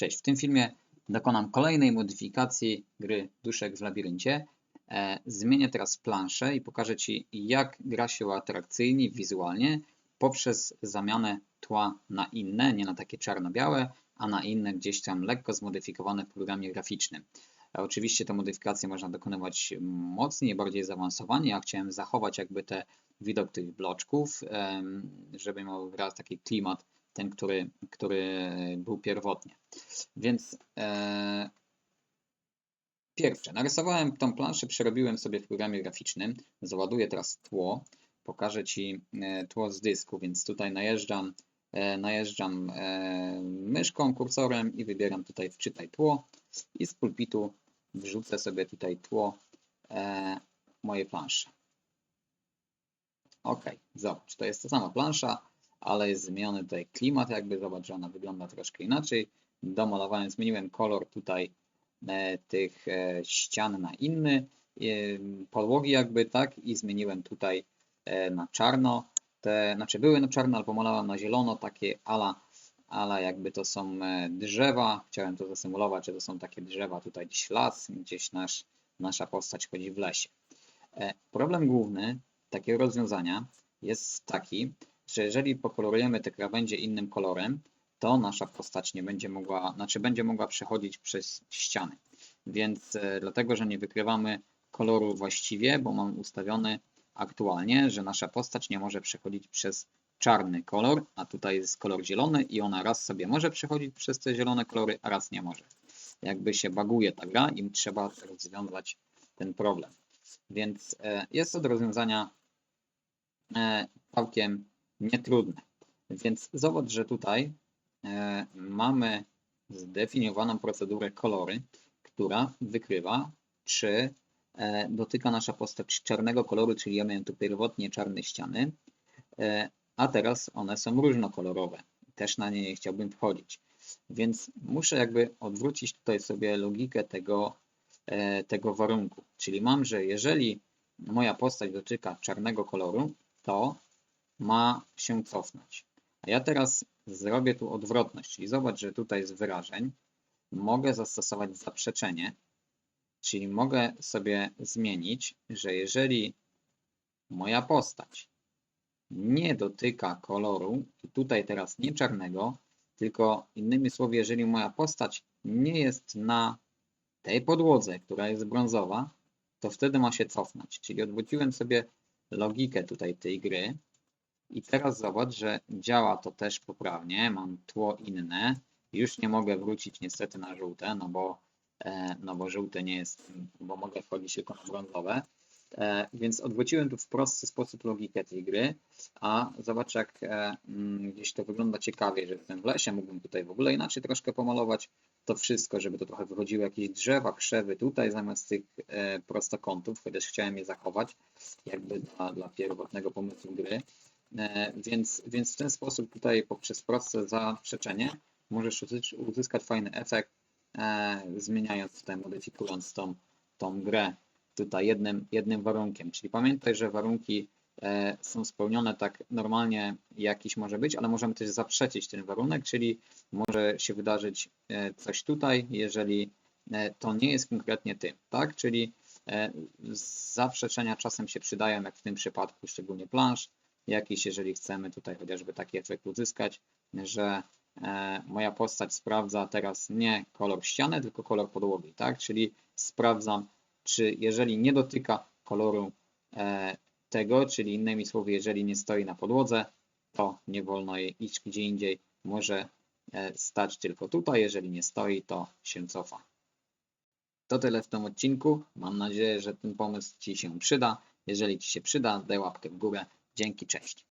Cześć, w tym filmie dokonam kolejnej modyfikacji gry Duszek w labiryncie. E, zmienię teraz planszę i pokażę Ci, jak gra się atrakcyjnie, wizualnie, poprzez zamianę tła na inne, nie na takie czarno-białe, a na inne gdzieś tam lekko zmodyfikowane w programie graficznym. E, oczywiście te modyfikacje można dokonywać mocniej, bardziej zaawansowanie. Ja chciałem zachować jakby te widok tych bloczków, żeby miał gra taki klimat ten, który, który był pierwotnie. Więc e, pierwsze, narysowałem tą planszę, przerobiłem sobie w programie graficznym, załaduję teraz tło, pokażę Ci e, tło z dysku, więc tutaj najeżdżam, e, najeżdżam e, myszką, kursorem i wybieram tutaj wczytaj tło i z pulpitu wrzucę sobie tutaj tło e, moje plansze. Ok, zobacz, to jest ta sama plansza, ale jest zmieniony tutaj klimat, jakby zobacz, że ona wygląda troszkę inaczej. Domalowałem, zmieniłem kolor tutaj e, tych e, ścian na inny, e, podłogi jakby tak i zmieniłem tutaj na czarno. Te, znaczy były na czarno, ale pomalowałem na zielono, takie ala, ala jakby to są drzewa. Chciałem to zasymulować, że to są takie drzewa, tutaj gdzieś las, gdzieś nasz, nasza postać chodzi w lesie. Problem główny takiego rozwiązania jest taki, że jeżeli pokolorujemy te krawędzie innym kolorem, to nasza postać nie będzie mogła, znaczy będzie mogła przechodzić przez ściany. Więc e, dlatego, że nie wykrywamy koloru właściwie, bo mam ustawiony aktualnie, że nasza postać nie może przechodzić przez czarny kolor, a tutaj jest kolor zielony i ona raz sobie może przechodzić przez te zielone kolory, a raz nie może. Jakby się baguje ta gra i trzeba rozwiązać ten problem. Więc e, jest to do rozwiązania e, całkiem nietrudne. Więc zobacz, że tutaj e, mamy zdefiniowaną procedurę kolory, która wykrywa, czy e, dotyka nasza postać czarnego koloru, czyli ja miałem tu pierwotnie czarne ściany, e, a teraz one są różnokolorowe. Też na nie nie chciałbym wchodzić. Więc muszę jakby odwrócić tutaj sobie logikę tego, tego warunku. Czyli mam, że jeżeli moja postać dotyka czarnego koloru, to ma się cofnąć. A ja teraz zrobię tu odwrotność, czyli zobacz, że tutaj z wyrażeń mogę zastosować zaprzeczenie, czyli mogę sobie zmienić, że jeżeli moja postać nie dotyka koloru, i tutaj teraz nie czarnego, tylko innymi słowy, jeżeli moja postać nie jest na tej podłodze, która jest brązowa, to wtedy ma się cofnąć. Czyli odwróciłem sobie logikę tutaj tej gry, i teraz zobacz, że działa to też poprawnie. Mam tło inne. Już nie mogę wrócić niestety na żółte, no bo, e, no bo żółte nie jest, bo mogę wchodzić tylko na brązowe. E, więc odwróciłem tu w prosty sposób logikę tej gry, a zobacz jak e, mm, gdzieś to wygląda ciekawie, że jestem w lesie, mógłbym tutaj w ogóle inaczej troszkę pomalować to wszystko, żeby to trochę wychodziło jakieś drzewa, krzewy tutaj zamiast tych prostokątów, chociaż chciałem je zachować jakby dla, dla pierwotnego pomysłu gry. E, więc, więc w ten sposób tutaj poprzez proste zaprzeczenie możesz uzyskać fajny efekt, e, zmieniając tutaj, modyfikując tą, tą grę tutaj jednym, jednym warunkiem. Czyli pamiętaj, że warunki e, są spełnione tak normalnie jakiś może być, ale możemy też zaprzeczyć ten warunek, czyli może się wydarzyć coś tutaj, jeżeli to nie jest konkretnie ty, tak? Czyli zaprzeczenia czasem się przydają, jak w tym przypadku, szczególnie plansz, jakiś, jeżeli chcemy tutaj chociażby taki efekt uzyskać, że e, moja postać sprawdza teraz nie kolor ściany, tylko kolor podłogi, tak? Czyli sprawdzam, czy jeżeli nie dotyka koloru e, tego, czyli innymi słowy, jeżeli nie stoi na podłodze, to nie wolno jej iść gdzie indziej, może e, stać tylko tutaj, jeżeli nie stoi, to się cofa. To tyle w tym odcinku. Mam nadzieję, że ten pomysł Ci się przyda. Jeżeli Ci się przyda, daj łapkę w górę. Dzięki, cześć.